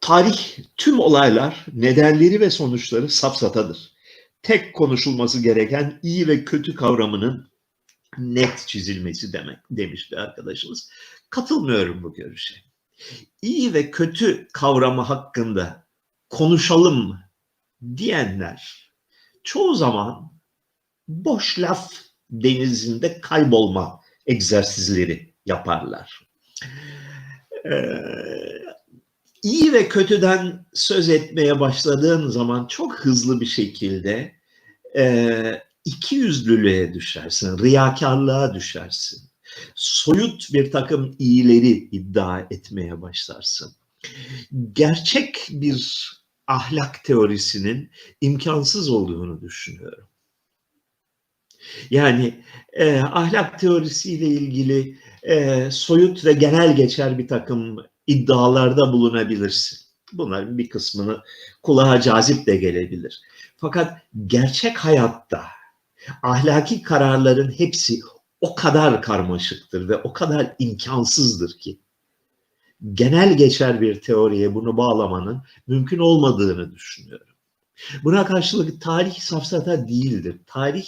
Tarih, tüm olaylar, nedenleri ve sonuçları safsatadır. Tek konuşulması gereken iyi ve kötü kavramının net çizilmesi demek demişti arkadaşımız. Katılmıyorum bu görüşe. İyi ve kötü kavramı hakkında konuşalım diyenler çoğu zaman boş laf denizinde kaybolma egzersizleri yaparlar. Ee, iyi ve kötüden söz etmeye başladığın zaman çok hızlı bir şekilde e, iki yüzlülüğe düşersin, riyakarlığa düşersin. Soyut bir takım iyileri iddia etmeye başlarsın. Gerçek bir ahlak teorisinin imkansız olduğunu düşünüyorum. Yani e, ahlak teorisiyle ilgili e, soyut ve genel geçer bir takım iddialarda bulunabilirsin. Bunların bir kısmını kulağa cazip de gelebilir. Fakat gerçek hayatta ahlaki kararların hepsi o kadar karmaşıktır ve o kadar imkansızdır ki genel geçer bir teoriye bunu bağlamanın mümkün olmadığını düşünüyorum. Buna karşılık tarih safsata değildir. Tarih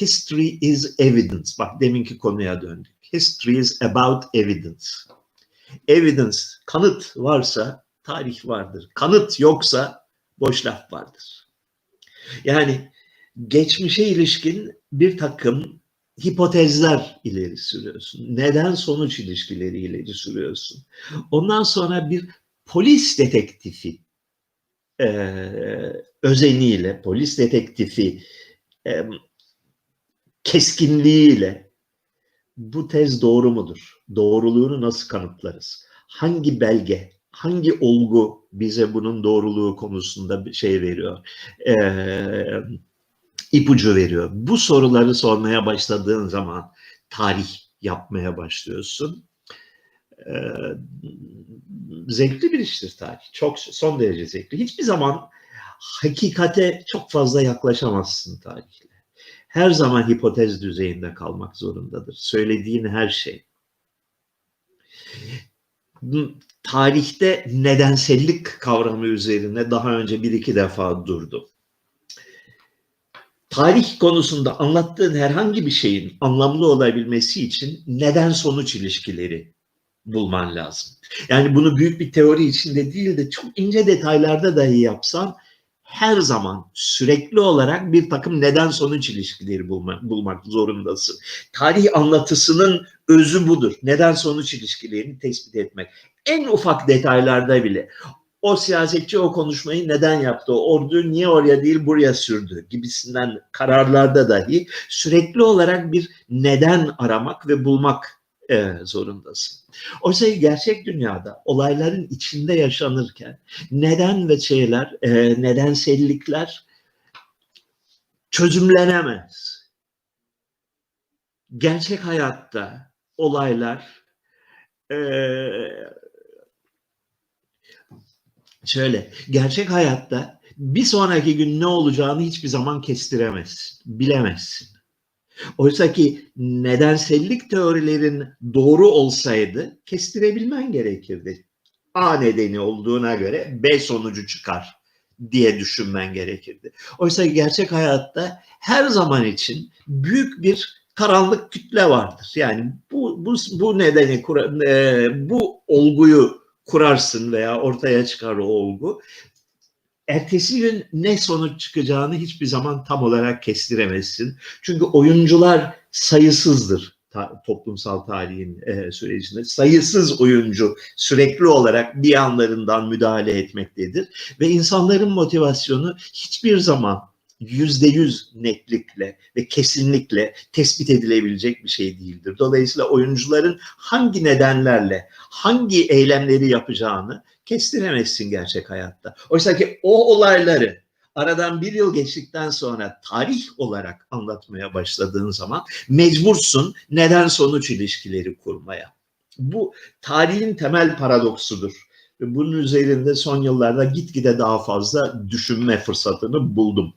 history is evidence. Bak deminki konuya döndük. History is about evidence. Evidence, kanıt varsa tarih vardır. Kanıt yoksa boş laf vardır. Yani geçmişe ilişkin bir takım hipotezler ileri sürüyorsun. Neden sonuç ilişkileri ileri sürüyorsun. Ondan sonra bir polis detektifi e, özeniyle, polis detektifi e, keskinliğiyle bu tez doğru mudur? Doğruluğunu nasıl kanıtlarız? Hangi belge, hangi olgu bize bunun doğruluğu konusunda bir şey veriyor? E, ipucu veriyor. Bu soruları sormaya başladığın zaman tarih yapmaya başlıyorsun. Ee, zevkli bir iştir tarih. Çok son derece zevkli. Hiçbir zaman hakikate çok fazla yaklaşamazsın tarihle. Her zaman hipotez düzeyinde kalmak zorundadır. Söylediğin her şey. Tarihte nedensellik kavramı üzerine daha önce bir iki defa durdum tarih konusunda anlattığın herhangi bir şeyin anlamlı olabilmesi için neden sonuç ilişkileri bulman lazım. Yani bunu büyük bir teori içinde değil de çok ince detaylarda dahi yapsan her zaman sürekli olarak bir takım neden sonuç ilişkileri bulmak, bulmak zorundasın. Tarih anlatısının özü budur. Neden sonuç ilişkilerini tespit etmek. En ufak detaylarda bile o siyasetçi o konuşmayı neden yaptı, o orduyu niye oraya değil buraya sürdü gibisinden kararlarda dahi sürekli olarak bir neden aramak ve bulmak e, zorundasın. Oysa gerçek dünyada olayların içinde yaşanırken neden ve şeyler, e, nedensellikler çözümlenemez. Gerçek hayatta olaylar e, şöyle gerçek hayatta bir sonraki gün ne olacağını hiçbir zaman kestiremezsin, bilemezsin. Oysa ki nedensellik teorilerin doğru olsaydı kestirebilmen gerekirdi. A nedeni olduğuna göre B sonucu çıkar diye düşünmen gerekirdi. Oysa gerçek hayatta her zaman için büyük bir karanlık kütle vardır. Yani bu bu bu nedeni bu olguyu kurarsın veya ortaya çıkar o olgu. Ertesi gün ne sonuç çıkacağını hiçbir zaman tam olarak kestiremezsin. Çünkü oyuncular sayısızdır ta, toplumsal tarihin e, sürecinde. Sayısız oyuncu sürekli bir bir anlarından müdahale etmektedir. Ve insanların motivasyonu hiçbir zaman yüzde yüz netlikle ve kesinlikle tespit edilebilecek bir şey değildir. Dolayısıyla oyuncuların hangi nedenlerle, hangi eylemleri yapacağını kestiremezsin gerçek hayatta. Oysa ki o olayları aradan bir yıl geçtikten sonra tarih olarak anlatmaya başladığın zaman mecbursun neden sonuç ilişkileri kurmaya. Bu tarihin temel paradoksudur. Ve bunun üzerinde son yıllarda gitgide daha fazla düşünme fırsatını buldum.